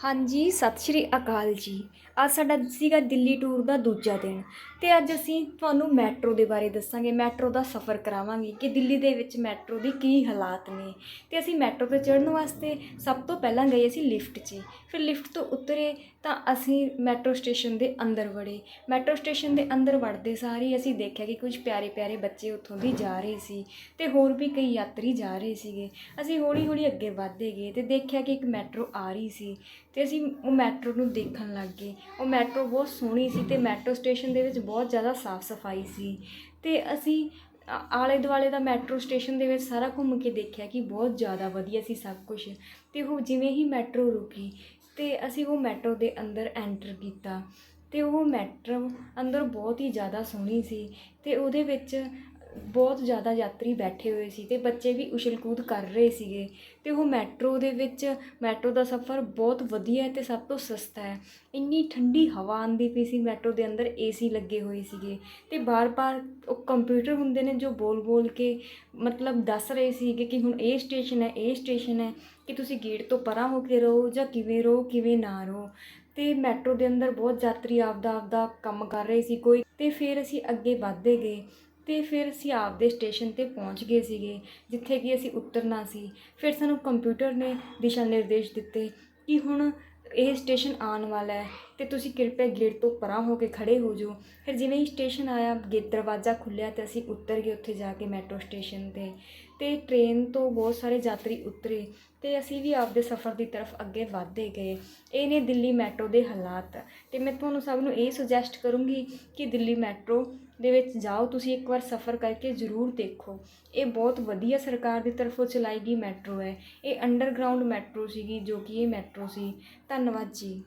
ਹਾਂਜੀ, ਸਤਿ ਸ਼੍ਰੀ ਅਕਾਲ ਜੀ। ਅੱਜ ਸਾਡਾ ਸੀਗਾ ਦਿੱਲੀ ਟੂਰ ਦਾ ਦੂਜਾ ਦਿਨ ਤੇ ਅੱਜ ਅਸੀਂ ਤੁਹਾਨੂੰ ਮੈਟਰੋ ਦੇ ਬਾਰੇ ਦੱਸਾਂਗੇ। ਮੈਟਰੋ ਦਾ ਸਫ਼ਰ ਕਰਾਵਾਂਗੇ ਕਿ ਦਿੱਲੀ ਦੇ ਵਿੱਚ ਮੈਟਰੋ ਦੀ ਕੀ ਹਾਲਾਤ ਨੇ। ਤੇ ਅਸੀਂ ਮੈਟਰੋ ਤੇ ਚੜ੍ਹਨ ਵਾਸਤੇ ਸਭ ਤੋਂ ਪਹਿਲਾਂ ਗਏ ਅਸੀਂ ਲਿਫਟ 'ਚ ਫਿਰ ਲਿਫਟ ਤੋਂ ਉਤਰੇ ਤਾਂ ਅਸੀਂ ਮੈਟਰੋ ਸਟੇਸ਼ਨ ਦੇ ਅੰਦਰ ਵੜੇ। ਮੈਟਰੋ ਸਟੇਸ਼ਨ ਦੇ ਅੰਦਰ ਵੜਦੇ ਸਾਰੇ ਹੀ ਅਸੀਂ ਦੇਖਿਆ ਕਿ ਕੁਝ ਪਿਆਰੇ ਪਿਆਰੇ ਬੱਚੇ ਉੱਥੋਂ ਦੀ ਜਾ ਰਹੇ ਸੀ ਤੇ ਹੋਰ ਵੀ ਕਈ ਯਾਤਰੀ ਜਾ ਰਹੇ ਸੀਗੇ। ਅਸੀਂ ਹੌਲੀ ਹੌਲੀ ਅੱਗੇ ਵਧਦੇ ਗਏ ਤੇ ਦੇਖਿਆ ਕਿ ਇੱਕ ਮੈਟਰੋ ਆ ਰਹੀ ਸੀ। ਅਤੇ ਅਸੀਂ ਉਹ ਮੈਟਰੋ ਨੂੰ ਦੇਖਣ ਲੱਗ ਗਏ। ਉਹ ਮੈਟਰੋ ਬਹੁਤ ਸੋਹਣੀ ਸੀ ਅਤੇ ਮੈਟਰੋ ਸਟੇਸ਼ਨ ਦੇ ਵਿੱਚ ਬਹੁਤ ਜ਼ਿਆਦਾ ਸਾਫ਼ ਸਫ਼ਾਈ ਸੀ। ਅਤੇ ਅਸੀਂ ਆਲੇ ਦੁਆਲੇ ਦਾ ਮੈਟਰੋ ਸਟੇਸ਼ਨ ਦੇ ਵਿੱਚ ਸਾਰਾ ਘੁੰਮ ਕੇ ਦੇਖਿਆ ਕਿ ਬਹੁਤ ਜ਼ਿਆਦਾ ਵਧੀਆ ਸੀ ਸਭ ਕੁਝ ਅਤੇ ਉਹ ਜਿਵੇਂ ਹੀ ਮੈਟਰੋ ਰੁਕੀ ਅਤੇ ਅਸੀਂ ਉਹ ਮੈਟਰੋ ਦੇ ਅੰਦਰ ਐਂਟਰ ਕੀਤਾ। ਅਤੇ ਉਹ ਮੈਟਰੋ ਅੰਦਰ ਬਹੁਤ ਹੀ ਜ਼ਿਆਦਾ ਸੋਹਣੀ ਸੀ ਅਤੇ ਉਹਦੇ ਵਿੱਚ ਬਹੁਤ ਜ਼ਿਆਦਾ ਯਾਤਰੀ ਬੈਠੇ ਹੋਏ ਸੀ ਅਤੇ ਬੱਚੇ ਵੀ ਉਛਲ ਕੂਦ ਕਰ ਰਹੇ ਸੀਗੇ ਅਤੇ ਉਹ ਮੈਟਰੋ ਦੇ ਵਿੱਚ, ਮੈਟਰੋ ਦਾ ਸਫ਼ਰ ਬਹੁਤ ਵਧੀਆ ਅਤੇ ਸਭ ਤੋਂ ਸਸਤਾ ਹੈ। ਇੰਨੀ ਠੰਡੀ ਹਵਾ ਆਉਂਦੀ ਪਈ ਸੀ ਮੈਟਰੋ ਦੇ ਅੰਦਰ ਏ ਸੀ ਲੱਗੇ ਹੋਏ ਸੀਗੇ ਅਤੇ ਬਾਰ-ਬਾਰ ਉਹ ਕੰਪਿਊਟਰ ਹੁੰਦੇ ਨੇ ਜੋ ਬੋਲ-ਬੋਲ ਕੇ ਮਤਲਬ ਦੱਸ ਰਹੇ ਸੀਗੇ ਕਿ ਹੁਣ ਇਹ ਸਟੇਸ਼ਨ ਹੈ, ਇਹ ਸਟੇਸ਼ਨ ਹੈ ਕਿ ਤੁਸੀਂ ਗੇਟ ਤੋਂ ਪਰਾਂ ਹੋ ਕੇ ਰਹੋ ਜਾਂ ਕਿਵੇਂ ਰਹੋ, ਕਿਵੇਂ ਨਾ ਰਹੋ। ਤੇ ਮੈਟਰੋ ਦੇ ਅੰਦਰ ਬਹੁਤ ਯਾਤਰੀ ਆਪਦਾ ਆਪਦਾ ਕੰਮ ਕਰ ਰਹੇ ਸੀ ਕੋਈ ਤੇ ਫਿਰ ਅਸੀਂ ਅੱਗੇ ਵਧਦੇ ਗਏ। ਤੇ ਫਿਰ ਅਸੀਂ ਆਪਦੇ ਸਟੇਸ਼ਨ ਤੇ ਪਹੁੰਚ ਗਏ ਸੀਗੇ, ਜਿੱਥੇ ਕਿ ਅਸੀਂ ਉਤਰਨਾ ਸੀ। ਫਿਰ ਸਾਨੂੰ ਕੰਪਿਊਟਰ ਨੇ ਦਿਸ਼ਾ ਨਿਰਦੇਸ਼ ਦਿੱਤੇ ਕਿ ਹੁਣ ਇਹ ਸਟੇਸ਼ਨ ਆਉਣ ਵਾਲਾ ਹੈ। ਤੇ ਤੁਸੀਂ ਕਿਰਪਾ ਗੇਟ ਤੋਂ ਪਰਾਂ ਹੋ ਕੇ ਖੜੇ ਹੋ ਜਾਓ। ਫਿਰ ਜਿਵੇਂ ਹੀ ਸਟੇਸ਼ਨ ਆਇਆ, ਗੇਟ ਦਰਵਾਜ਼ਾ ਖੁੱਲਿਆ ਤੇ ਅਸੀਂ ਉੱਤਰ ਗਏ ਉੱਥੇ ਜਾ ਕੇ ਮੈਟਰੋ ਸਟੇਸ਼ਨ ਤੇ। ਤੇ ਟ੍ਰੇਨ ਤੋਂ ਬਹੁਤ ਸਾਰੇ ਯਾਤਰੀ ਉਤਰੇ ਤੇ ਅਸੀਂ ਵੀ ਆਪਦੇ ਸਫ਼ਰ ਦੀ ਤਰਫ ਅੱਗੇ ਵਧਦੇ ਗਏ। ਇਹ ਨੇ ਦਿੱਲੀ ਮੈਟਰੋ ਦੇ ਹਾਲਾਤ। ਤੇ ਮੈਂ ਤੁਹਾਨੂੰ ਸਭ ਨੂੰ ਇਹ ਸੁਜੈਸਟ ਕਰੂੰਗੀ ਕਿ ਦਿੱਲੀ ਮੈਟਰੋ ਦੇ ਵਿੱਚ ਜਾਓ, ਤੁਸੀਂ ਇੱਕ ਵਾਰ ਸਫ਼ਰ ਕਰਕੇ ਜ਼ਰੂਰ ਦੇਖੋ। ਇਹ ਬਹੁਤ ਵਧੀਆ ਸਰਕਾਰ ਦੀ ਤਰਫੋਂ ਚਲਾਈ ਗਈ ਮੈਟਰੋ ਹੈ। ਇਹ ਅੰਡਰਗਰਾਉਂਡ ਮੈਟਰੋ ਸੀਗੀ ਜੋ ਕਿ ਇਹ ਮੈਟਰੋ ਸੀ। ਧੰਨਵਾਦ ਜੀ।